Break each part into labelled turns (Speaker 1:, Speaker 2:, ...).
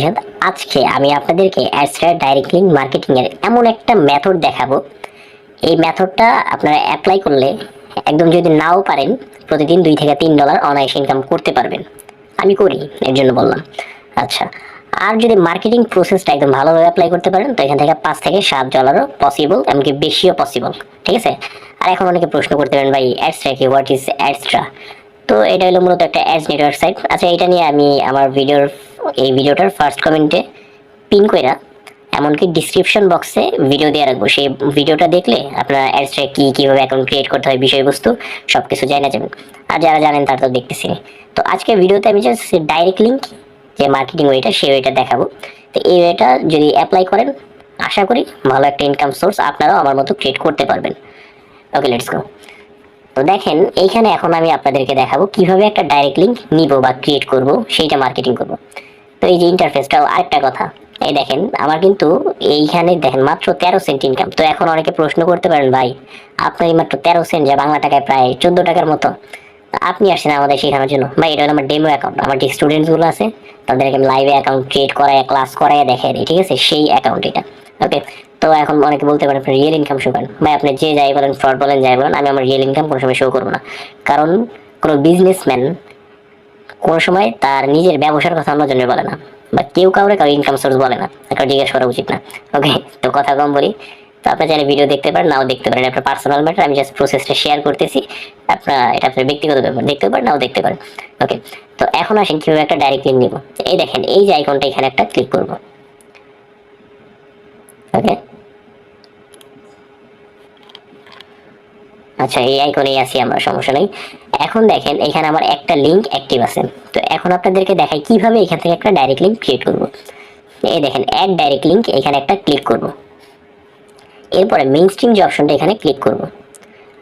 Speaker 1: জিহাদ, আজকে আমি আপনাদেরকে অ্যাডস্টার ডাইরেক্ট লিঙ্ক মার্কেটিং এর এমন একটা মেথড দেখাবো। এই মেথডটা আপনারা অ্যাপ্লাই করলে একদম যদি নাও পারেন প্রতিদিন দুই থেকে তিন ডলার অনায়াসে ইনকাম করতে পারবেন। আমি করি এর জন্য বললাম। আচ্ছা আর যদি মার্কেটিং প্রসেসটা একদম ভালোভাবে অ্যাপ্লাই করতে পারেন তো এখান থেকে পাঁচ থেকে সাত ডলারও পসিবল এমনকি বেশিও পসিবল ঠিক আছে? আর এখন অনেকে প্রশ্ন করতে পারেন ভাই অ্যাডস্ট্রা কি? হোয়াট ইজ অ্যাডস্ট্রা তো এটা হলো মূলত একটা অ্যাডস নেটওয়ার্ক সাইট আচ্ছা এটা নিয়ে আমি আমার ভিডিওর এই ভিডিওটার ফার্স্ট কমেন্টে পিন কইরা এমনকি ডিসক্রিপশন বক্সে ভিডিও দিয়ে রাখব। সেই ভিডিওটা দেখলে আপনারা অ্যাডসটা কি, কীভাবে অ্যাকাউন্ট ক্রিয়েট করতে হয়, বিষয়বস্তু সব কিছু জানা যাবেন আর যারা জানেন তারা তো দেখতেছি তো আজকের ভিডিওতে আমি জাস্ট ডাইরেক্ট লিঙ্ক যে মার্কেটিং ওয়েটা সেই ওয়েটা দেখাবো। তো এই ওয়েটা যদি অ্যাপ্লাই করেন, আশা করি ভালো একটা ইনকাম সোর্স আপনারাও আমার মতো ক্রিয়েট করতে পারবেন। ওকে লেটস গো তো দেখেন, এইখানে এখন আমি আপনাদেরকে দেখাবো কীভাবে একটা ডাইরেক্ট লিঙ্ক নিব বা ক্রিয়েট করব, সেইটা মার্কেটিং করব। তো এই যে ইন্টারফেসটাও আরেকটা কথা। এই দেখেন, আমার কিন্তু এইখানে দেখেন মাত্র তেরো সেন্ট ইনকাম তো এখন অনেকে প্রশ্ন করতে পারেন, ভাই, আপনার এই মাত্র তেরো সেন্ট যা বাংলা টাকায় প্রায় চোদ্দ টাকার মতো আপনি আসছেন আমাদের শেখানোর জন্য। ভাই, এটা হলো আমার ডেমো অ্যাকাউন্ট আমার যে স্টুডেন্টসগুলো আছে, তাদেরকে আমি লাইভে অ্যাকাউন্ট ক্রিয়েট করায় ক্লাস করায় দেখাই দিই, ঠিক আছে? সেই অ্যাকাউন্ট এটা। ওকে তো এখন অনেকে বলতে আপনি রিয়েল ইনকাম শো করেন ভাই, আপনি যে যাই বলেন ফ্রড বলেন, যাই বলেন, আমি আমার রিয়েল ইনকাম কোনো সময় শো করব না। কারণ কোনো বিজনেসম্যান কোনো সময় তার নিজের ব্যবসার কথা অন্যজনের বলে না। বা কেউ কাউরে কারও ইনকাম সোর্স বলে না। কারও জিজ্ঞেস করা উচিত না। ওকে তো কথা কম বলি। তো আপনি চাইলে ভিডিও দেখতে পারেন, নাও দেখতে পারেন। আপনার পার্সোনাল ম্যাটার আমি জাস্ট প্রসেসটা শেয়ার করতেছি। আপনার, এটা আপনার ব্যক্তিগত ব্যাপার। দেখতে পারেন, নাও দেখতে পারেন। ওকে তো এখন আসেন, কীভাবে একটা ডাইরেক্ট লিঙ্ক নিব এই দেখেন, এই যে আইকনটা এখানে একটা ক্লিক করব। ওকে আচ্ছা এই আইকনেই আছি আমরা, সমস্যা নেই। এখন দেখেন, এখানে আমার একটা লিঙ্ক অ্যাক্টিভ আছে। তো এখন আপনাদেরকে দেখাই কীভাবে এখান থেকে একটা ডাইরেক্ট লিঙ্ক ক্রিয়েট করব। এই দেখেন অ্যাড ডাইরেক্ট লিঙ্ক এখানে একটা ক্লিক করব। এরপরে মেইন স্ট্রিম যে অপশনটা এখানে ক্লিক করব।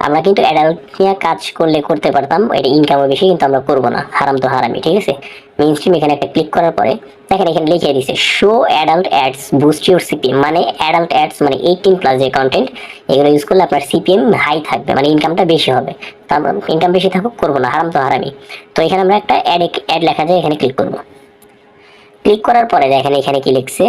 Speaker 1: আমরা কিন্তু অ্যাডাল্ট নিয়ে কাজ করলে করতে পারতাম এটা ইনকামও বেশি কিন্তু আমরা করব না, হারাম তো হারামি ঠিক আছে? মেইন স্ট্রিম এখানে একটা ক্লিক করার পরে, দেখেন এখানে লিখে দিছে show adult ads boost your CPM মানে অ্যাডাল্ট অ্যাডস মানে এইটিন প্লাস যে কন্টেন্ট এগুলো ইউজ করলে আপনার সিপিএম হাই থাকবে মানে ইনকামটা বেশি হবে। তো আমরা ইনকাম বেশি থাকুক, করব না, হারাম তো হারামি তো এখানে আমরা একটা অ্যাড অ্যাড লেখা যায়, এখানে ক্লিক করব। ক্লিক করার পরে দেখেন এখানে কি লিখছে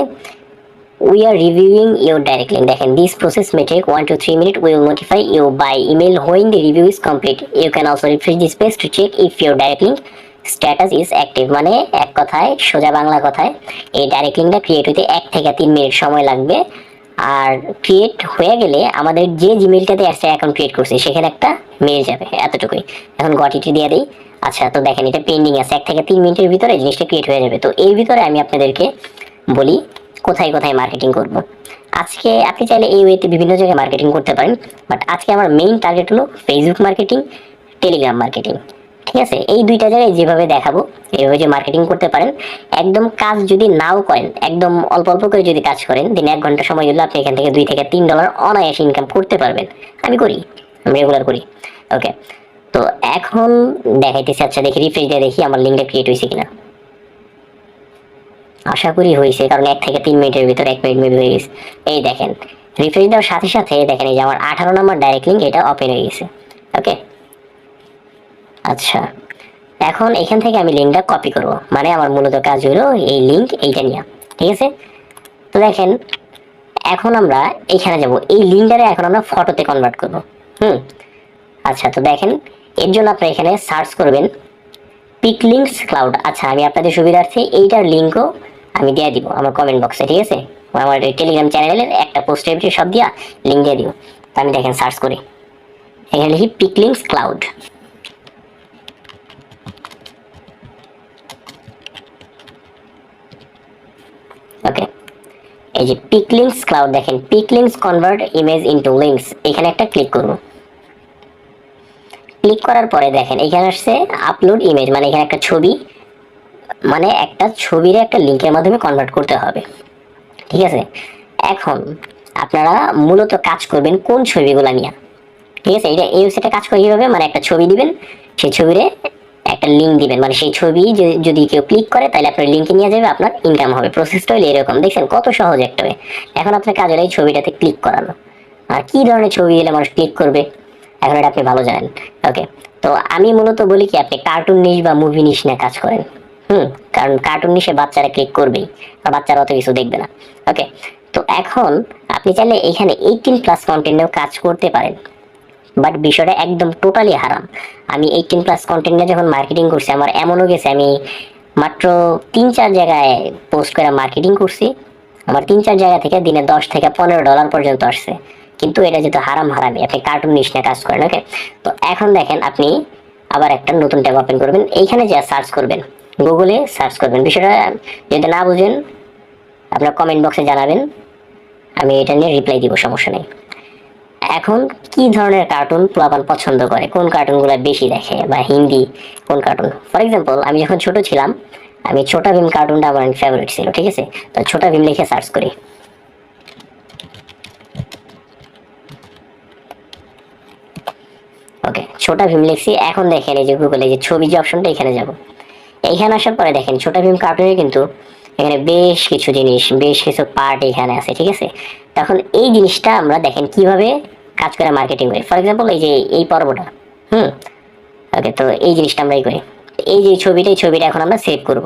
Speaker 1: we are reviewing your direct link. দেখেন, this process may take 1 to 3 minutes we will notify you by email when the review is complete. You can also refresh this page to check if your direct link status is active. মানে এক কথায়, সোজা বাংলা কথায়, এই direct লিঙ্কটা create হতে এক থেকে তিন মিনিট সময় লাগবে। আর ক্রিয়েট হয়ে গেলে আমাদের যে জিমেলটাতে একটা অ্যাকাউন্ট ক্রিয়েট করছে, সেখানে একটা মেল যাবে এতটুকুই। এখন গটিটি দিয়ে দিই। আচ্ছা তো দেখেন, এটা পেন্ডিং আছে। এক থেকে তিন মিনিটের ভিতরে জিনিসটা ক্রিয়েট হয়ে যাবে। তো এর ভিতরে আমি আপনাদেরকে বলি কোথায় কোথায় মার্কেটিং করব? আজকে আপনি চাইলে এই ওয়েতে বিভিন্ন জায়গায় মার্কেটিং করতে পারেন বাট আজকে আমার মেইন টার্গেট হলো ফেসবুক মার্কেটিং টেলিগ্রাম মার্কেটিং ঠিক আছে? এই দুইটা জায়গায় যেভাবে দেখাবো এইভাবে যে মার্কেটিং করতে পারেন, একদম কাজ যদি নাও করেন, একদম অল্প অল্প করে যদি কাজ করেন, দিনে এক ঘণ্টা সময় দিলে আপনি এখান থেকে দুই থেকে তিন ডলার অনায়াসে ইনকাম করতে পারবেন। আমি করি, আমি রেগুলার করি ওকে তো এখন দেখাইতেছি আচ্ছা দেখি রিফ্রেশ দিয়ে দেখি, আমার লিঙ্কটা ক্রিয়েট হয়েছে কিনা। আশা করি হয়েছে, কারণ এক থেকে তিন মিনিটের ভিতরে এক মিনিট মেবি হয়ে গেছে। এই দেখেন রিফ্রেশ দেওয়ার সাথে সাথে দেখেন, এই যে আমার আঠারো নম্বর ডাইরেক্ট লিঙ্ক এটা ওপেন হয়ে গেছে। ওকে আচ্ছা এখন এখান থেকে আমি লিঙ্কটা কপি করব। মানে আমার মূলত কাজ হলো এই লিঙ্ক এইটা নিয়ে, ঠিক আছে? তো দেখেন, এখন আমরা এখানে যাব। এই লিঙ্কটারে এখন আমরা ফটোতে কনভার্ট করব। হুম? আচ্ছা তো দেখেন, এর জন্য আপনি এখানে সার্চ করবেন পিকলিংস ক্লাউড আচ্ছা আমি আপনাদের সুবিধার্থে এইটার লিঙ্কও আমি দিয়ে দিব আমার কমেন্ট বক্সে ঠিক আছে? আমার টেলিগ্রাম চ্যানেলের একটা পোস্ট এভিটি সব দিয়া লিঙ্ক দিয়ে দিব তো আমি দেখেন সার্চ করি। এখানে লিখি পিকলিংস ক্লাউড ওকে এই যে পিকলিংস ক্লাউড দেখেন Picklings convert image into links এখানে একটা ক্লিক করব। ক্লিক করার পরে দেখেন, এখানে আসছে আপলোড ইমেজ মানে এখানে একটা ছবি। মানে একটা ছবির একটা লিঙ্কের মাধ্যমে কনভার্ট করতে হবে। ঠিক আছে? এখন আপনারা মূলত কাজ করবেন কোন ছবিগুলো নিয়ে। ঠিক আছে? এটা এই ওয়েবসাইটে কাজ করে কীভাবে? মানে একটা ছবি দিবেন, সেই ছবিরে একটা লিঙ্ক দিবেন। মানে সেই ছবি যদি কেউ ক্লিক করে, তাহলে আপনার লিঙ্কে নিয়ে যাবে, আপনার ইনকাম হবে। প্রসেসটা হলো এরকম। দেখছেন? কত সহজ একটা way। এখন আপনার কাজ হলো এই ছবিটাতে ক্লিক করানো। আর কি ধরনের ছবি এলে মানুষ ক্লিক করবে? এখন এটা আপনি ভালো জানেন। ওকে তো আমি মূলত বলি কি, আপনি কার্টুন নিশ বা মুভি নিশ নিয়ে কাজ করেন। হুম, কারণ কার্টুন নিশে বাচ্চারা ক্লিক করবেই, আর বাচ্চারা অত কিছু দেখবে না। ওকে তো এখন আপনি চাইলে এখানে এইটিন প্লাস কন্টেন্টেও কাজ করতে পারেন বাট বিষয়টা একদম টোটালি হারাম। আমি এইটিন প্লাস কন্টেন্টে যখন মার্কেটিং করছি, আমার এমনও গেছে, আমি মাত্র তিন চার জায়গায় পোস্ট করে মার্কেটিং করছি, আমার তিন চার জায়গা থেকে দিনে দশ থেকে পনেরো ডলার পর্যন্ত আসছে। কিন্তু এটা যেহেতু হারাম হারামি, আপনি কার্টুন নিয়ে কাজ করেন ওকে তো এখন দেখেন, আপনি আবার একটা নতুন ট্যাব ওপেন করবেন, এইখানে যা সার্চ করবেন গুগলে সার্চ করবেন। বিষয়টা, যদি না বুঝেন, আপনার কমেন্ট বক্সে জানাবেন। আমি এটা নিয়ে রিপ্লাই দিব, সমস্যা নেই। এখন কি ধরনের কার্টুন পোলাপান পছন্দ করে? কোন কার্টুনগুলো বেশি দেখে? বা হিন্দি, কোন কার্টুন ফর এক্সাম্পল আমি যখন ছোট ছিলাম, আমি ছোটা ভীম কার্টুনটা আমার ফেভারিট ছিল, ঠিক আছে? তো ছোটা ভীম লিখে সার্চ করি। ওকে ছোটা ভীম লিখছি, এখন দেখেন এই যে গুগলে যে ছবি যে অপশনটা এখানে যাব। এইখানে আসার পরে দেখেন, ছোটা ভীম কার্টুনে কিন্তু এখানে বেশ কিছু জিনিস, বেশ কিছু পার্ট এখানে আছে, ঠিক আছে? তখন এই জিনিসটা আমরা দেখেন কীভাবে কাজ করে মার্কেটিং করি। ফর এক্সাম্পল এই যে এই পর্বটা, হুম? ওকে তো এই জিনিসটা আমরা করি। এই যে ছবিটা, এই ছবিটা এখন আমরা সেভ করব।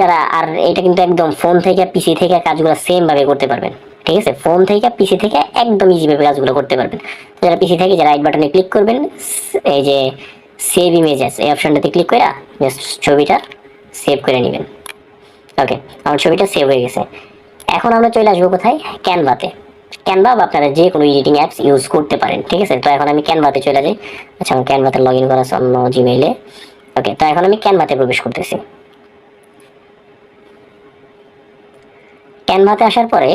Speaker 1: যারা, আর এটা কিন্তু একদম ফোন থেকে পিসি থেকে কাজগুলো সেম ভাবে করতে পারবেন, ঠিক আছে? ফোন থেকে পিসি থেকে একদম ইজিভাবে কাজগুলো করতে পারবেন। যারা পিসি থেকে, যারা রাইট বাটনে ক্লিক করবেন, এই যে সেভ ইমেজেস এই অপশনটাতে ক্লিক করে জাস্ট ছবিটা সেভ করে নেবেন। ওকে আমার ছবিটা সেভ হয়ে গেছে। এখন আমরা চলে আসব কোথায়? ক্যানভাতে ক্যানভা বা আপনারা যে কোনো এডিটিং অ্যাপস ইউজ করতে পারেন, ঠিক আছে? তো এখন আমি ক্যানভাতে চলে যাই। আচ্ছা আমার ক্যানভাতে লগ ইন করা অন্য জিমেইলে ওকে তো এখন আমি ক্যানভাতে প্রবেশ করতেছি। ক্যানভাতে আসার পরে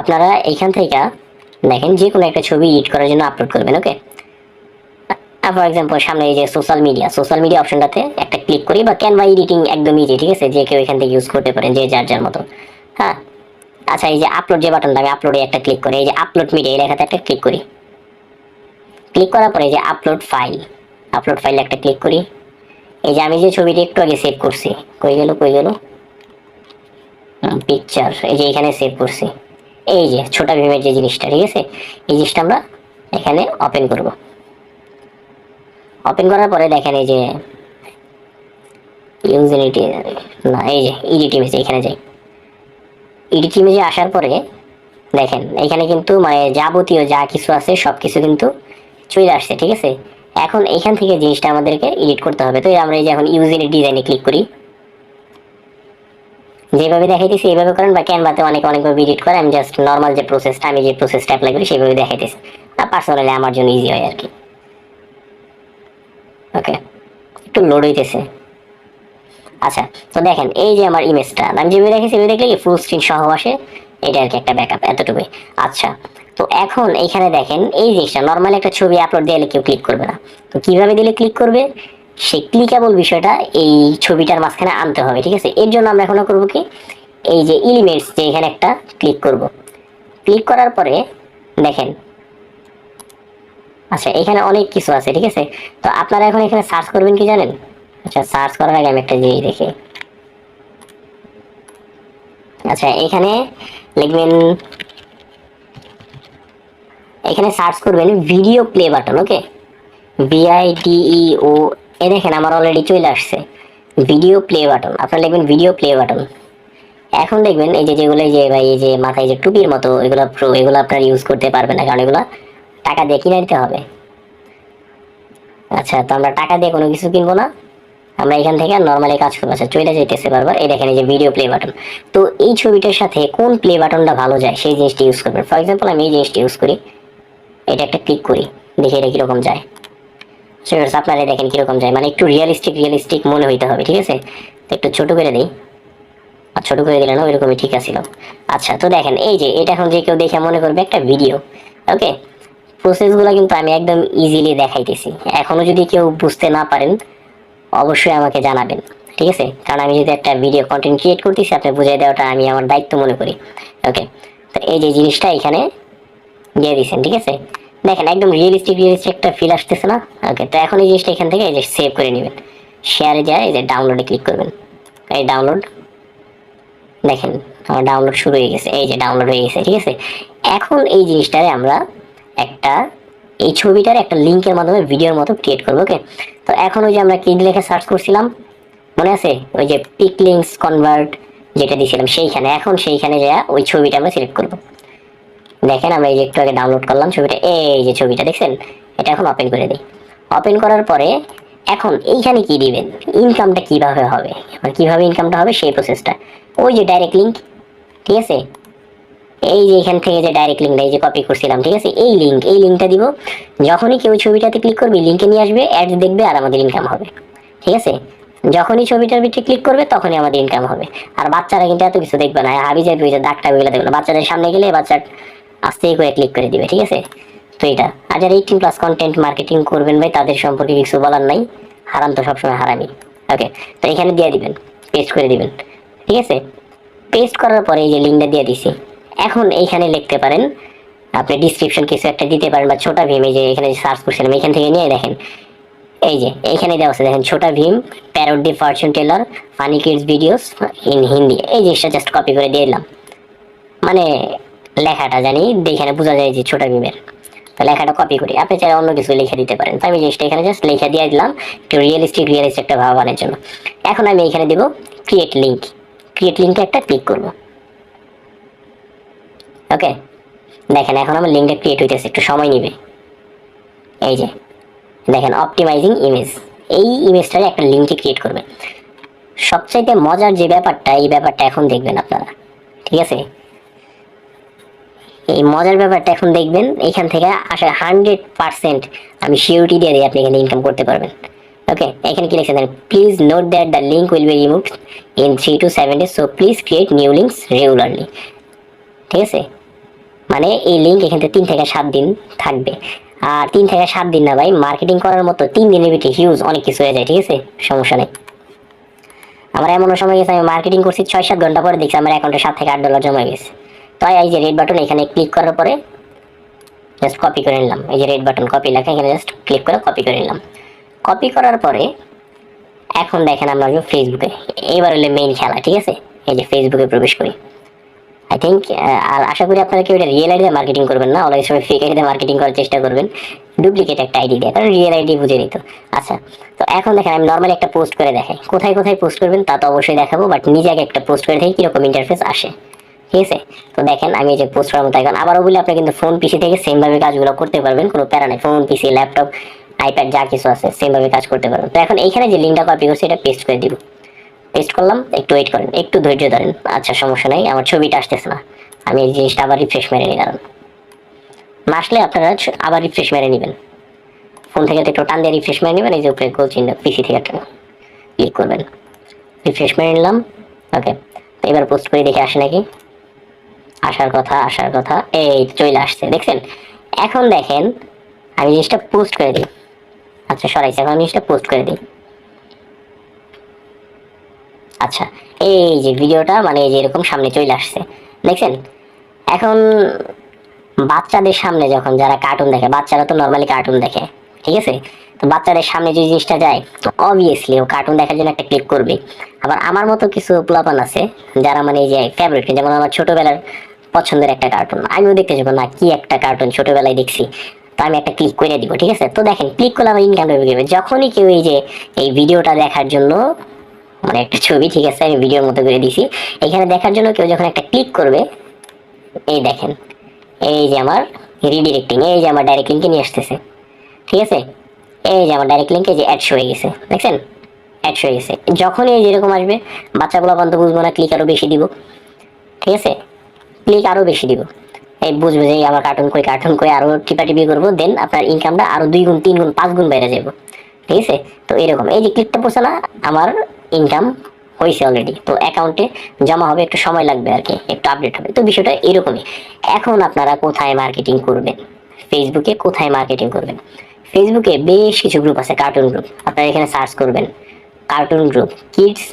Speaker 1: আপনারা এইখান থেকে দেখেন যে কোনো একটা ছবি এডিট করার জন্য আপলোড করবেন ওকে ফর এক্সাম্পল সামনে এই যে সোশ্যাল মিডিয়া সোশ্যাল মিডিয়া অপশনটাতে একটা ক্লিক করি বা ক্যানভা এডিটিং একদম ইজি ঠিক আছে? যে কেউ এখান থেকে ইউজ করতে পারেন, যে যার যার মতো। হ্যাঁ? আচ্ছা এই যে আপলোড যে বাটনটা আমি আপলোডে একটা ক্লিক করি, এই যে আপলোড মিডিয়া এই লেখাতে একটা ক্লিক করি। ক্লিক করার পরে যে আপলোড ফাইল আপলোড ফাইল একটা ক্লিক করি। এই যে আমি যে ছবিটি একটু আগে সেভ করছি, কই গেল কই গেল? পিকচার এই যে এখানে সেভ করছি। এই যে ছোটা ভীমের যে জিনিসটা, ঠিক আছে? এই জিনিসটা আমরা এখানে ওপেন করব। ওপেন করার পরে দেখেন এই যে ইউজিনিটি না, এই যে ইডিট ইমেজ এখানে যাই। এডিট ইমেজে আসার পরে দেখেন, এখানে কিন্তু মানে যাবতীয় যা কিছু আছে সব কিছু কিন্তু চলে আসছে, ঠিক আছে? এখন এইখান থেকে জিনিসটা আমাদেরকে এডিট করতে হবে। তো আমরা এই যে এখন ইউজিনি ডিজাইনে ক্লিক করি। যেভাবে দেখাইতেছি, এইভাবে করেন, বা ক্যানভাতে অনেক অনেকভাবে এডিট করে। আমি জাস্ট নর্মাল যে প্রসেসটা আমি যে প্রসেসটা অ্যাপ্লাই করি সেইভাবে দেখাইতেছি। আর পার্সোনালি আমার জন্য ইজি হয় আর কি। ওকে একটু লোড হইতেছে। আচ্ছা তো দেখেন, এই যে আমার ইমেজটা আমি যেভাবে দেখেছি সেভাবে দেখলে কি ফুল স্ক্রিন সহ আসে? এটা আর কি একটা ব্যাকআপ এতটুকুই। আচ্ছা তো এখন এইখানে দেখেন, এই জিনিসটা নর্মাল একটা ছবি আপলোড দিলে কেউ ক্লিক করবে না। তো কীভাবে দিলে ক্লিক করবে? সেই ক্লিকেবল বিষয়টা এই ছবিটার মাঝখানে আনতে হবে, ঠিক আছে? এর জন্য আমরা এখন করব কি? এই যে এলিমেন্টস যে এখানে একটা ক্লিক করব। ক্লিক করার পরে দেখেন আচ্ছা এখানে অনেক কিছু আছে, ঠিক আছে? তো আপনারা এখন এখানে সার্চ করবেন কি জানেন? আচ্ছা সার্চ করার আগে আমি একটা জিনিস দেখি। আচ্ছা এখানে লিখবেন, এখানে সার্চ করবেন video play button okay BIDE O এ দেখেন আমার অলরেডি চলে আসছে। ভিডিও প্লে বাটন আপনারা লিখবেন ভিডিও প্লে বাটন এখন দেখবেন এই যে যেগুলো যে ভাই, এই যে মাথায় যে টুপির মতো, এগুলো প্রো এগুলো আপনারা ইউজ করতে পারবেন না, কারণ এগুলো টাকা দিয়ে কিনে নিতে হবে। আচ্ছা তো আমরা টাকা দিয়ে কোনো কিছু কিনবো না। আমরা এখান থেকে নর্মালি কাজ করব। আচ্ছা চলে যেতেছে বারবার। এই দেখেন এই যে ভিডিও প্লে বাটন তো এই ছবিটার সাথে কোন প্লে বাটনটা ভালো যায়, সেই জিনিসটা ইউজ করবেন। ফর এক্সাম্পল আমি এই জিনিসটা ইউজ করি। এটা একটা ক্লিক করি, দেখি এটা কীরকম যায়। সেটা আপনারা দেখেন কীরকম যায়। মানে একটু রিয়েলিস্টিক রিয়েলিস্টিক মনে হইতে হবে, ঠিক আছে? তো একটু ছোট করে দিই। আর ছোট করে দিলে না ওইরকমই ঠিক আছিল। আচ্ছা তো দেখেন, এই যে এটা এখন যে কেউ দেখে মনে করবে একটা ভিডিও ওকে প্রসেসগুলো কিন্তু আমি একদম ইজিলি দেখাইতেছি। এখনও যদি কেউ বুঝতে না পারেন, অবশ্যই আমাকে জানাবেন, ঠিক আছে? কারণ আমি যদি একটা ভিডিও কন্টেন্ট ক্রিয়েট করতেছি আপনি বুঝিয়ে দেওয়াটা আমি আমার দায়িত্ব মনে করি ওকে তো এই যে জিনিসটা এখানে দিয়ে দিয়েছেন, ঠিক আছে? দেখেন, একদম রিয়েলিস্টিক রিয়েলিস্টিক একটা ফিল আসতেছে না? ওকে তো এখন এই জিনিসটা এখান থেকে এই যে সেভ করে নেবেন। শেয়ারে যায়, এই যে ডাউনলোডে ক্লিক করবেন। এই ডাউনলোড দেখেন, আমার ডাউনলোড শুরু হয়ে গেছে। এই যে ডাউনলোড হয়ে গেছে, ঠিক আছে? এখন এই জিনিসটারে আমরা একটা, এই ছবিটার একটা লিঙ্কের মাধ্যমে ভিডিওর মতো ক্রিয়েট করব ওকে তো এখন ওই যে আমরা কি লেখে সার্চ করছিলাম, মনে আছে? ওই যে পিক লিঙ্কস কনভার্ট যেটা দিয়েছিলাম সেইখানে, এখন সেইখানে যা ওই ছবিটা আমরা সিলেক্ট করব। দেখেন, আমরা এই যে একটু আগে ডাউনলোড করলাম ছবিটা, এই যে ছবিটা, দেখছেন? এটা এখন ওপেন করে দিই। ওপেন করার পরে, এখন এইখানে কি দিবেন? ইনকামটা কীভাবে হবে? কীভাবে ইনকামটা হবে? সেই প্রসেসটা ওই যে ডাইরেক্ট লিঙ্ক ঠিক আছে? এই যে এখান থেকে যে ডাইরেক্ট লিঙ্কটা এই যে কপি করছিলাম, ঠিক আছে? এই লিঙ্ক এই লিঙ্কটা দিব। যখনই কেউ ছবিটাতে ক্লিক করবে লিঙ্কে নিয়ে আসবে অ্যাড দেখবে আর আমাদের ইনকাম হবে। ঠিক আছে? যখনই ছবিটার ভিতরে ক্লিক করবে, তখনই আমাদের ইনকাম হবে। আর বাচ্চারা কিন্তু এত কিছু দেখবে না। হাবি যাবে যে দাগটা ওইগুলো দেখবে না। বাচ্চাদের সামনে গেলে বাচ্চা আস্তে করে ক্লিক করে দিবে, ঠিক আছে? তো এটা। আর যারা এইটিন প্লাস কন্টেন্ট মার্কেটিং করবেন ভাই, তাদের সম্পর্কে কিছু বলার নাই। হারাম তো সবসময় হারামি ওকে তো এখানে দিয়ে দিবেন পেস্ট করে দিবেন। ঠিক আছে? পেস্ট করার পরে এই যে লিঙ্কটা দিয়ে দিছি। এখন এইখানে লিখতে পারেন। আপনি ডিসক্রিপশন কিছু একটা দিতে পারেন বা ছোটা ভীম, এই যে এখানে সার্চ করছিলাম এখান থেকে নিয়ে দেখেন। এই যে, এইখানে দেওয়া আছে, দেখেন, Chhota Bheem parody fortune teller funny kids videos in Hindi এই জিনিসটা জাস্ট কপি করে দিয়ে দিলাম। মানে লেখাটা জানি এখানে বোঝা যায় যে ছোটা ভীমের। তো লেখাটা কপি করি। আপনি চাইলে অন্য কিছু লিখে দিতে পারেন। তো আমি জিনিসটা এখানে জাস্ট লিখে দিয়ে দিলাম, একটু রিয়েলিস্টিক রিয়েলিস্টিক একটা ভাবানের জন্য। এখন আমি এখানে দেবো ক্রিয়েট লিঙ্ক ক্রিয়েট লিঙ্কে একটা ক্লিক করব। ওকে? দেখেন, এখন আমার লিঙ্কটা ক্রিয়েট হইতেছে, একটু সময় নেবে। এই যে, দেখেন অপটিমাইজিং ইমেজ এই ইমেজটার একটা লিঙ্কে ক্রিয়েট করবে সবচাইতে মজার যে ব্যাপারটা, এই ব্যাপারটা এখন দেখবেন আপনারা। ঠিক আছে? এই মজার ব্যাপারটা এখন দেখবেন, এখান থেকে আসলে হান্ড্রেড পার্সেন্ট আমি সিউরিটি দিয়ে দিই আপনি এখানে ইনকাম করতে পারবেন। ওকে, এখানে কি লিখেছেন? Please note that the link will be remove in three to seven days so please create new links regularly ঠিক আছে? মানে এই লিঙ্ক এখান থেকে তিন থেকে সাত দিন থাকবে। আর তিন থেকে সাত দিন না ভাই মার্কেটিং করার মতো তিন দিনের ভিতরে হিউজ অনেক কিছু হয়ে যায়, ঠিক আছে? সমস্যা নেই। আমার এমনও সময় গেছে, আমি মার্কেটিং করছি ছয় সাত ঘণ্টা পরে দেখছি আমার অ্যাকাউন্টে সাত থেকে আট ডলার জমা গেছে। তাই এই যে রেড বাটন এখানে ক্লিক করার পরে জাস্ট কপি করে নিলাম। এই যে রেড বাটন কপি লেখা, এখানে জাস্ট ক্লিক করে কপি করে নিলাম। কপি করার পরে এখন দেখেন আমরা ফেসবুকে এইবার হলে মেইন খেলা, ঠিক আছে? এই যে ফেসবুকে প্রবেশ করি। আই থিঙ্ক আশা করি আপনারা কেউ এটা রিয়েল আইডি মার্কেটিং করবেন না। অনেক সময় ফেক আইডি মার্কেটিং করার চেষ্টা করবেন। ডুপ্লিকেট একটা আইডি দিয়ে। কারণ রিয়েল আইডি বুঝে নিত। আচ্ছা তো এখন দেখেন, আমি নর্মালি একটা পোস্ট করে দেখাই। কোথায় কোথায় পোস্ট করবেন তা তো অবশ্যই দেখাবো বাট নিজে আগে একটা পোস্ট করে দেখি কীরকম ইন্টারফেস আসে। ঠিক আছে? তো দেখেন, আমি যে পোস্ট করার মতো এখন। আবারও বলি, আপনি কিন্তু ফোন পিসি থেকে সেমভাবে কাজগুলো করতে পারবেন। কোনো প্যারা নেই। ফোন পিসি ল্যাপটপ আইপ্যাড যা কিছু আছে সেমভাবে কাজ করতে পারবেন। তো এখন এইখানে যে লিঙ্কটা কপি করছি, এটা পেস্ট করে দিব। পেস্ট করলাম, একটু ওয়েট করেন, একটু ধৈর্য ধরেন। আচ্ছা সমস্যা নেই, আমার ছবিটা আসতেছে না। আমি এই জিনিসটা আবার রিফ্রেশ মেরে কারণ না আসলে আপনারা আবার রিফ্রেশ মেরে নেবেন। ফোন থেকে একটু টান দিয়ে রিফ্রেশ মেরে নেবেন, এই যে উপরে গোল চিহ্ন পিসি থেকে একটা ক্লিক করবেন। রিফ্রেশ মেরে নিলাম ওকে এবার পোস্ট করে, দেখে আসে নাকি? আসার কথা আসার কথা, এই চলে আসছে, দেখছেন? এখন দেখেন, আমি জিনিসটা পোস্ট করে দিই। আচ্ছা সরাইছে, এখন জিনিসটা পোস্ট করে দিই। আচ্ছা এই যে ভিডিওটা মানে এই যে এরকম সামনে চলে আসছে, দেখছেন? এখন বাচ্চাদের সামনে যখন যারা কার্টুন দেখে, বাচ্চারা তো নর্মালি কার্টুন দেখে, ঠিক আছে? তো বাচ্চাদের সামনে যে জিনিসটা যায়, তো অবভিয়াসলি ও কার্টুন দেখার জন্য একটা ক্লিক করবে। আবার আমার মতো কিছু প্লাপান আছে, যারা মানে এই যে ফেভারিট যেমন আমার ছোটবেলার পছন্দের একটা কার্টুন আমিও দেখতে যাব, না, কি একটা কার্টুন ছোটবেলায় দেখছি? তো আমি একটা ক্লিক করে দিব, ঠিক আছে? তো দেখেন ক্লিক করলে আমার ইনকাম যখনই কেউ এই যে, এই ভিডিওটা দেখার জন্য মানে একটা ছবি, ঠিক আছে, আমি ভিডিওর মতো করে দিছি। এখানে দেখার জন্য কেউ যখন একটা ক্লিক করবে, এই দেখেন, এই যে আমার রিডিরেক্টিং এই যে আমার ডাইরেক্ট লিঙ্কে নিয়ে আসতেছে, ঠিক আছে? এই যে আমার ডাইরেক্ট লিঙ্কে যে অ্যাডস হয়ে গেছে, দেখছেন? অ্যাডস হয়ে গেছে। যখনই এই যেরকম আসবে, বাচ্চাগুলো পর্যন্ত বুঝব না ক্লিক আরও বেশি দিব, ঠিক আছে? ক্লিক আরও বেশি দিব। এই বুঝবে যে আমার কার্টুন কই কার্টুন কই আরও টিপাটিপি করব দেন আপনার ইনকামটা আরও দুই গুণ, তিন গুণ, পাঁচ গুণ বেড়ে যাব, ঠিক আছে? তো এরকম, এই যে ক্লিকটা পড়ছে না, আমার ইনকাম হয়েছে অলরেডি তো অ্যাকাউন্টে জমা হবে, একটু সময় লাগবে আর কি, একটু আপডেট হবে। তো বিষয়টা এরকমই। এখন আপনারা কোথায় মার্কেটিং করবেন? ফেসবুকে কোথায় মার্কেটিং করবেন? ফেসবুকে বেশ কিছু গ্রুপ আছে কার্টুন গ্রুপ আপনারা এখানে সার্চ করবেন cartoon group kids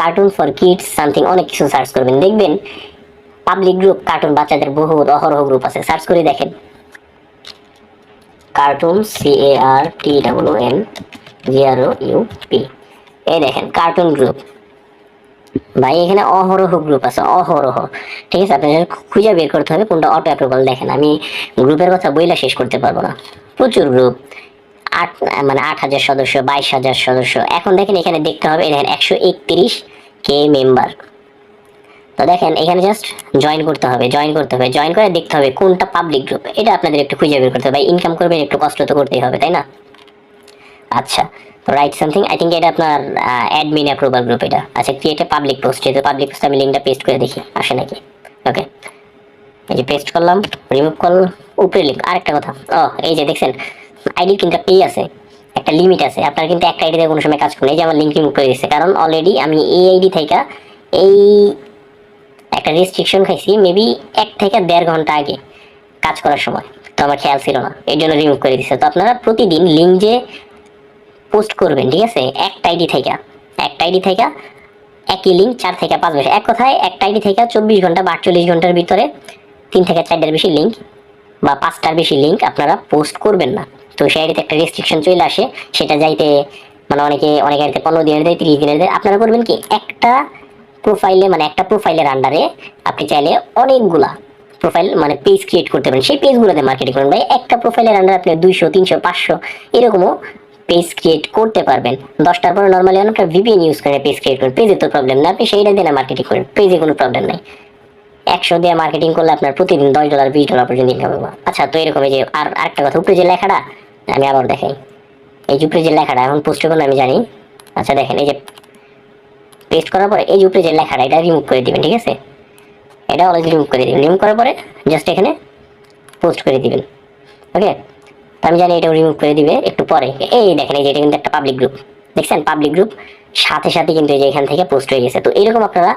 Speaker 1: cartoon for kids something অনেক কিছু সার্চ করবেন। দেখবেন পাবলিক গ্রুপ কার্টুন বাচ্চাদের বহু অহরহ গ্রুপ আছে। সার্চ করে দেখেন। Cartoon C A R T double N G R O U P এই দেখেন কার্টুন গ্রুপ ভাই, এখানে অহরহ গ্রুপ আছে, অহরহ। ঠিক আছে আপনাদের খুঁজে বের করতে হবে কোনটা অটো অ্যাপ্রুভাল দেখেন। আমি গ্রুপের কথা বইলা শেষ করতে পারব না। প্রচুর গ্রুপ আট মানে আট হাজার সদস্য, বাইশ হাজার সদস্য। এখন দেখেন, এখানে দেখতে হবে দেখেন, একশো একত্রিশ কে মেম্বার তো দেখেন, এখানে জাস্ট জয়েন করতে হবে জয়েন করতে হবে। জয়েন করে দেখতে হবে কোনটা পাবলিক গ্রুপ এটা আপনাদের একটু খুঁজে বের করতে হবে। ইনকাম করবেন, একটু কষ্ট তো করতেই হবে, তাই না? আচ্ছা। রাইট সামথিং আই থিঙ্ক এটা আপনার অ্যাডমিন অ্যাপ্রুভাল গ্রুপ এটা। আচ্ছা ক্রিয়েট এ পাবলিক পোস্ট যেহেতু পাবলিক পোস্ট আমি লিঙ্কটা পেস্ট করে দেখি, আসে নাকি? ওকে এই যে পেস্ট করলাম রিমুভ করলাম, উপরে লিঙ্ক আরেকটা কথা। ও, এই যে দেখছেন আইডির কিন্তু পে আছে, একটা লিমিট আছে। আপনার কিন্তু একটা আইডিতে কোনো সময় কাজ করুন এই যে আমার লিঙ্ক রিমুভ করে দিচ্ছে কারণ অলরেডি আমি এই আইডি থেকে এই একটা রেস্ট্রিকশন খাইছি মেবি এক থেকে দেড় ঘণ্টা আগে কাজ করার সময়। তো আমার খেয়াল ছিল না, এই জন্য রিমুভ করে দিচ্ছে তো আপনারা প্রতিদিন লিঙ্ক যে পোস্ট করবেন, ঠিক আছে? একটা আইডি থেকে, একটা আইডি থেকে একই লিঙ্ক চার থেকে পাঁচ বছর। এক কথায়, একটা আইডি থেকে চব্বিশ ঘণ্টা বা আটচল্লিশ ঘণ্টার ভিতরে তিন থেকে চারটার বেশি লিঙ্ক বা পাঁচটার বেশি লিঙ্ক আপনারা পোস্ট করবেন না। তো সেই আইডিতে একটা রেস্ট্রিকশন চলে আসে, সেটা যাইতে মানে অনেকে, অনেক আইডিতে পনেরো দিনের দেয়, তিরিশ দিনের দেয়। আপনারা করবেন কি? একটা প্রোফাইলে মানে একটা প্রোফাইলের আন্ডারে আপনি চাইলে অনেকগুলা প্রোফাইল মানে পেজ ক্রিয়েট করতে পারেন। সেই পেজগুলোতে মার্কেটিং করুন ভাই। একটা প্রোফাইলের আন্ডারে আপনি দুইশো, তিনশো, পাঁচশো, এরকমও পেজ ক্রিয়েট করতে পারবেন। দশটার পরে নর্মালি আপনার ভিপিএন ইউজ করে পেজ ক্রিয়েট করেন পেজে তো প্রবলেম না, আপনি সেইটা দিয়ে না মার্কেটিং করেন পেজে কোনো প্রবলেম নাই। একশো দিয়ে মার্কেটিং করলে আপনার প্রতিদিন দশ ডলার বিশ ডলার পর্যন্ত ইনকাম হবে। আচ্ছা তো এরকম যে আর আরেকটা কথা, উপরে যে লেখাটা, আমি আবার দেখাই। এই যে উপরে যে লেখাটা, এখন পোস্ট করব আমি জানি। আচ্ছা দেখেন, এই যে পেস্ট করার পরে এই যে উপরে যে লেখাটা, এটা রিমুভ করে দিবেন, ঠিক আছে? এটা অলরেডি রিমুভ করে দিবেন। রিমুভ করার পরে জাস্ট এখানে পোস্ট করে দিবেন। ওকে আমি জানি এটা রিমুভ করে দিবে একটু পরে। এই দেখেন, এই যে এটা কিন্তু একটা পাবলিক গ্রুপ দেখছেন? পাবলিক গ্রুপ সাথে সাথে কিন্তু এই যে এখান থেকে পোস্ট হয়ে গেছে। তো এরকম আপনারা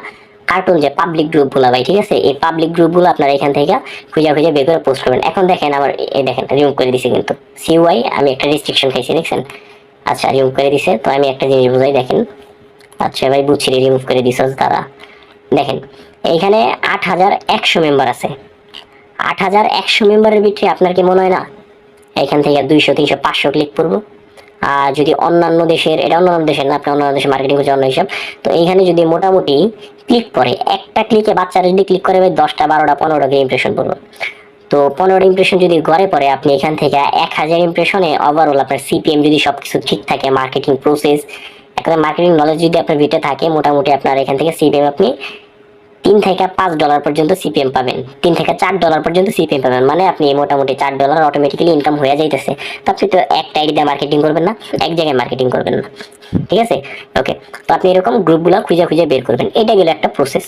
Speaker 1: কার্টুন যে পাবলিক গ্রুপগুলো ভাই, ঠিক আছে? এই পাবলিক গ্রুপগুলো আপনারা এখান থেকে খুঁজে খুঁজে বের করে পোস্ট করবেন। এখন দেখেন আমার এই দেখেন রিমুভ করে দিছি কিন্তু। সিওয়াই আমি একটা রেস্ট্রিকশন খাইছি, দেখছেন? আচ্ছা রিমুভ করে দিছে। তো আমি একটা জিনিস বুঝাই, দেখেন। আচ্ছা ভাই, বুঝছি রিমুভ করে দিছ তারা। দেখেন, এইখানে আট হাজার একশো মেম্বার আছে। আট হাজার একশো মেম্বারের ভিতরে আপনার কি মনে হয় না? এখান থেকে দুইশো, তিনশো, পাঁচশো ক্লিক করব। আর যদি অন্যান্য দেশের, এটা অন্যান্য দেশের না, আপনি অন্যান্য দেশে মার্কেটিং করছে অন্য হিসাব। তো এইখানে যদি মোটামুটি ক্লিক করে, একটা ক্লিকে বাচ্চারা যদি ক্লিক করে দশটা, বারোটা, পনেরোটা ইমপ্রেশন পড়বে। তো পনেরোটা ইমপ্রেশন যদি ঘরে পড়ে, আপনি এখান থেকে এক হাজার ইমপ্রেশনে ওভারঅল আপনার সিপিএম যদি সব কিছু ঠিক থাকে মার্কেটিং প্রসেস একটা মার্কেটিং নলেজ যদি আপনার ভিতরে থাকে, মোটামুটি আপনার এখান থেকে সিপিএম আপনি তিন থেকে পাঁচ ডলার পর্যন্ত সিপিএম পাবেন। তিন থেকে চার ডলার পর্যন্ত সিপিএম পাবেন। মানে আপনি মোটামুটি চার ডলার অটোমেটিক্যালি ইনকাম হয়ে যাইতেছে। তো আপনি তো একটা আইডি দিয়ে মার্কেটিং করবেন না, এক জায়গায় মার্কেটিং করবেন না। ঠিক আছে? ওকে তো আপনি এরকম গ্রুপগুলো খুঁজে খুঁজে বের করবেন। এটা গেল একটা প্রসেস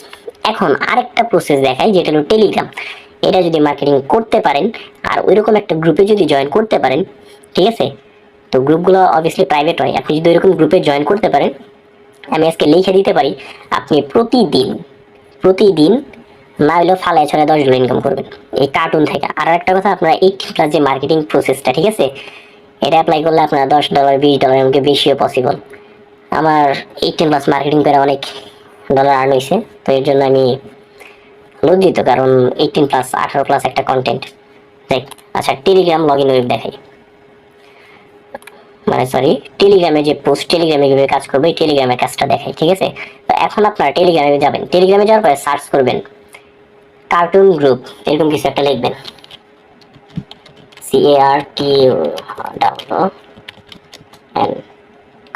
Speaker 1: এখন আরেকটা প্রসেস দেখাই, যেটা হলো টেলিগ্রাম এটা যদি মার্কেটিং করতে পারেন, আর ওইরকম একটা গ্রুপে যদি জয়েন করতে পারেন, ঠিক আছে? তো গ্রুপগুলো অবভিয়াসলি প্রাইভেট হয়। আপনি যদি ওইরকম গ্রুপে জয়েন করতে পারেন, আমি আজকে লিখে দিতে পারি, আপনি প্রতিদিন প্রতিদিন না হলেও ফালায় ছড়ায় দশ ডলার ইনকাম করবেন। এই কার্টুন থেকে। আর একটা কথা, আপনারা এই প্লাস যে মার্কেটিং প্রসেসটা ঠিক আছে? এটা অ্যাপ্লাই করলে আপনারা দশ ডলার বিশ ডলার এমনকি বেশিও পসিবল আমার এইটিন প্লাস মার্কেটিং করে অনেক ডলার আর্ন হয়েছে তো এর জন্য আমি লজ্জিত, কারণ এইটিন প্লাস আঠারো প্লাস একটা কন্টেন্ট দেখ আচ্ছা টেলিগ্রাম লগ ইন ওয়েব দেখাই। মানে সরি টেলিগ্রামে যে পোস্ট টেলিগ্রামে কীভাবে কাজ করবে, এই টেলিগ্রামের কাজটা দেখাই, ঠিক আছে? তো এখন আপনারা টেলিগ্রামে যাবেন। টেলিগ্রামে যাওয়ার পরে সার্চ করবেন কার্টুন গ্রুপ এরকম কিছু একটা লিখবেন। C A R T W N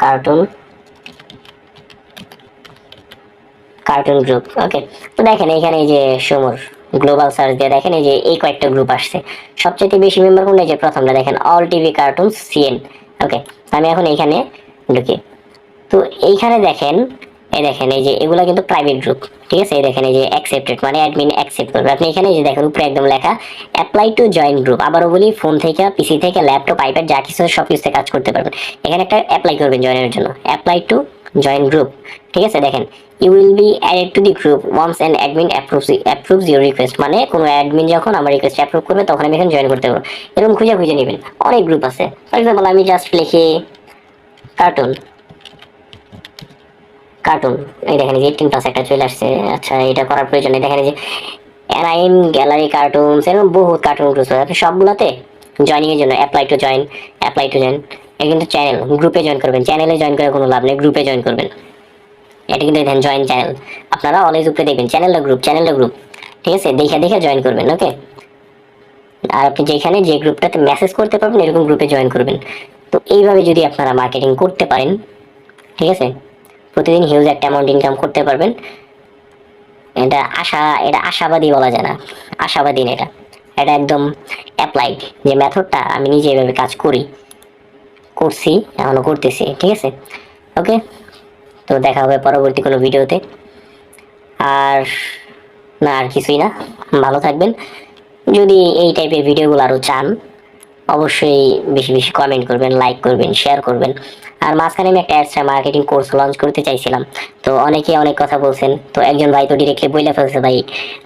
Speaker 1: cartoon cartoon group okay তো দেখেন এখানে এই যে সমর গ্লোবাল সার্চ দিয়ে দেখেন এই যে এই কয়েকটা গ্রুপ আসছে। সবচেয়ে বেশি মেম্বার কোনটা? যে প্রথমটা দেখেন all TV cartoon CN okay আমি এখন এইখানে ঢুকি। তো এইখানে দেখেন, এই দেখেন, এই যে এগুলা কিন্তু প্রাইভেট গ্রুপ ঠিক আছে? এই দেখেন, এই যে অ্যাকসেপ্টেড মানে অ্যাডমিন অ্যাকসেপ্ট করবে। আপনি এখানে যে দেখেন, উপরে একদম লেখা অ্যাপ্লাই টু জয়েন গ্রুপ আবারও বলি ফোন থেকে পিসি থেকে ল্যাপটপ আইপ্যাড যা কিছু সব কিছুতে কাজ করতে পারবেন। এখানে একটা অ্যাপ্লাই করবেন জয়েনের জন্য। অ্যাপ্লাই টু জয়েন গ্রুপ ঠিক আছে, দেখেন you will be added to the group once and admin approves approves your request মানে কোনো অ্যাডমিন যখন আমার রিকোয়েস্ট অ্যাপ্রুভ করবে, তখন আমি এখানে জয়েন করতে পারব। এরকম খুঁজে খুঁজে নেবেন। অনেক গ্রুপ আছে। ফর এক্সাম্পল আমি জাস্ট লিখি কার্টুন কার্টুন এই দেখেন যে এইটিন একটা চলে আসছে। আচ্ছা এটা করার প্রয়োজন নেই। দেখেন যে এনআইএম গ্যালারি কার্টুন এরকম বহুত কার্টুন গ্রুপ আছে। সবগুলোতে জয়নিং এর জন্য apply to join apply to join কিন্তু চ্যানেল গ্রুপে জয়েন করবেন। চ্যানেলে জয়েন করে কোনো লাভ নেই গ্রুপে জয়েন করবেন। এটা কিন্তু দেখেন জয়েন চ্যানেল আপনারা অলওয়েজ উপরে দেখবেন চ্যানেলটা গ্রুপ চ্যানেলটা গ্রুপ ঠিক আছে? দেখে দেখে জয়েন করবেন ওকে আর আপনি যেখানে যে গ্রুপটাতে মেসেজ করতে পারবেন, এরকম গ্রুপে জয়েন করবেন। তো এইভাবে যদি আপনারা মার্কেটিং করতে পারেন, ঠিক আছে? প্রতিদিন হিউজ একটা অ্যামাউন্ট ইনকাম করতে পারবেন। এটা আশা, এটা আশাবাদী বলা যায় না। আশাবাদী এটা। এটা একদম অ্যাপ্লাইড যে মেথডটা আমি নিজে এভাবে কাজ করি। করছি এখনও করতেছি, ঠিক আছে? ওকে? তো দেখা হবে পরবর্তী কোনো ভিডিওতে। আর না, আর কিছুই না। ভালো থাকবেন। যদি এই টাইপের ভিডিওগুলো আরও চান, অবশ্যই বেশি বেশি কমেন্ট করবেন লাইক করবেন শেয়ার করবেন। আর মাঝখানে আমি একটা অ্যাডসা মার্কেটিং কোর্স লঞ্চ করতে চাইছিলাম। তো অনেকে অনেক কথা বলছেন। তো একজন ভাই তো ডিরেক্টলি বইলে ফেলছে, ভাই,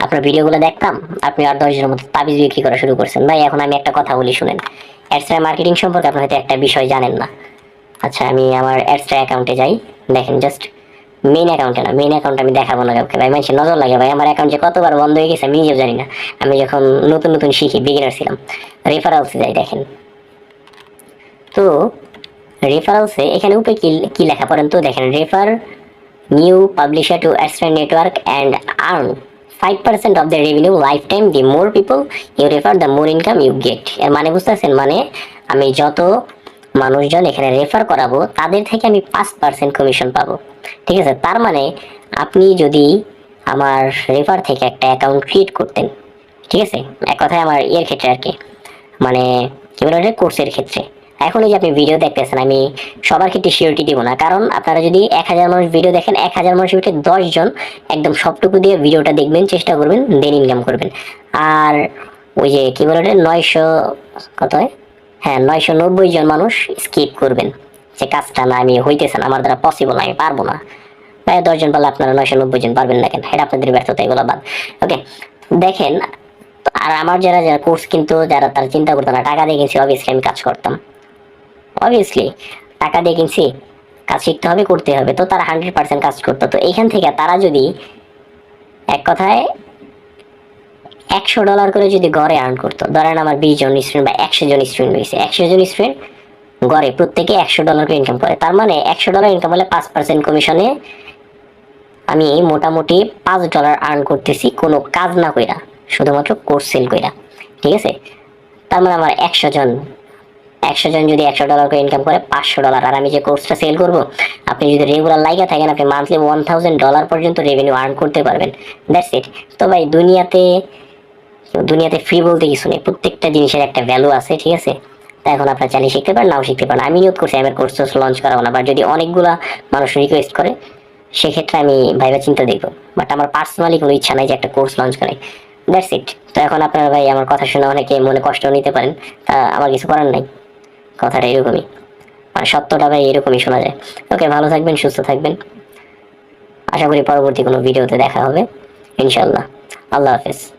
Speaker 1: আপনার ভিডিওগুলো দেখতাম? আপনি আর দশজনের মতো তাবিজ বিক্রি করা শুরু করছেন। ভাই, এখন আমি একটা কথা বলি, শুনেন। অ্যাডসা মার্কেটিং সম্পর্কে আপনি হয়তো একটা বিষয় জানেন না। আচ্ছা আমি আমার অ্যাডসা অ্যাকাউন্টে যাই। দেখেন জাস্ট মেইন অ্যাকাউন্টে না মেইন অ্যাকাউন্ট আমি দেখাবো না কাউকে। ভাই, মানুষের নজর লাগে ভাই। আমার অ্যাকাউন্ট যে কতবার বন্ধ হয়ে গেছে, আমি নিজেও জানি না। আমি যখন নতুন নতুন শিখি বিগিনার ছিলাম। রেফারেলসে যাই, দেখেন। তো রেফারেলসে এখানে উপরে কি কি লেখা? পড়েন তো দেখেন refer new publisher to Astra network and earn five percent of the revenue life time the more people you refer the more income you গেটের মানে বুঝতেছেন? মানে আমি যত মানুষজন এখানে রেফার করাবো, তাদের থেকে আমি পাঁচ পার্সেন্ট কমিশন পাবো। ঠিক আছে? তার মানে আপনি যদি আমার রেফার থেকে একটা অ্যাকাউন্ট ক্রিয়েট করতেন, ঠিক আছে? এক কথায় আমার ইয়ের ক্ষেত্রে আর কি। মানে কি বলে কোর্সের ক্ষেত্রে। এখন এই যে আপনি ভিডিও দেখতেছেন, আমি সবার ক্ষেত্রে সিওরিটি দিব না। কারণ আপনারা যদি এক হাজার মানুষ ভিডিও দেখেন, এক হাজার মানুষের ভিতরে দশজন একদম সবটুকু দিয়ে ভিডিওটা দেখবেন, চেষ্টা করবেন দেন ইনকাম করবেন। আর ওই যে কি বলে নয়শো কত? হয় হ্যাঁ নয়শো নব্বই জন মানুষ স্কিপ করবেন। যে কাজটা না আমি হইতেছে না, আমার দ্বারা পসিবল না, আমি পারব না। প্রায় দশজন পারলে আপনারা নয়শো নব্বই জন পারবেন না কেন? এটা আপনাদের ব্যর্থতা, এগুলো বাদ। ওকে দেখেন, আর আমার যারা যারা কোর্স কিন্তু যারা তারা চিন্তা করতো না, টাকা দিয়ে কিনছি অবভিয়াসলি আমি কাজ করতাম। অবভিয়াসলি টাকা দিয়ে কিনছি, কাজ শিখতে হবে, করতে হবে। তো তারা হান্ড্রেড পার্সেন্ট কাজ করতো। তো এইখান থেকে তারা যদি এক কথায় একশো ডলার করে যদি গড়ে আর্ন করতো, ধরেন আমার বিশ জন স্টুডেন্ট বা একশো জন স্টুডেন্ট রয়েছে। একশো জন স্টুডেন্ট গড়ে প্রত্যেকে একশো ডলার করে ইনকাম করে। তার মানে একশো ডলার ইনকাম হলে পাঁচ পার্সেন্ট কমিশনে আমি মোটামুটি পাঁচ ডলার আর্ন করতেছি, কোনো কাজ না কইরা, শুধুমাত্র কোর্স সেল কইরা। ঠিক আছে? তার মানে আমার একশো জন একশো জন যদি একশো ডলার করে ইনকাম করে, পাঁচশো ডলার আর আমি যে কোর্সটা সেল করব, আপনি যদি রেগুলার লাইগা থাকেন, আপনি মান্থলি ওয়ান ডলার পর্যন্ত রেভিনিউ আর্ন করতে পারবেন। দ্যাটস ইট তো ভাই, দুনিয়াতে দুনিয়াতে ফ্রি বলতে কিছু নেই। প্রত্যেকটা জিনিসের একটা ভ্যালু আছে, ঠিক আছে? তা এখন আপনার চালিয়ে শিখতে পারেন, নাও শিখতে পারেন। আমি নিয়োগ করছি আমার কোর্স লঞ্চ করাবো না। বাট যদি অনেকগুলা মানুষ রিকোয়েস্ট করে, সেক্ষেত্রে আমি ভাইবা চিন্তা দেখব। বাট আমার পার্সোনালি কোনো ইচ্ছা নাই যে একটা কোর্স লঞ্চ করে দ্যাটস ইট তো এখন আপনারা ভাই, আমার কথা শুনে অনেকে মনে কষ্ট নিতে পারেন। তা আমার কিছু করার নাই। কথাটা এরকমই। আর সত্যটা ভাই এরকমই শোনা যায়। ওকে, ভালো থাকবেন, সুস্থ থাকবেন। আশা করি পরবর্তী কোনো ভিডিওতে দেখা হবে। ইনশাল্লাহ আল্লাহ হাফেজ।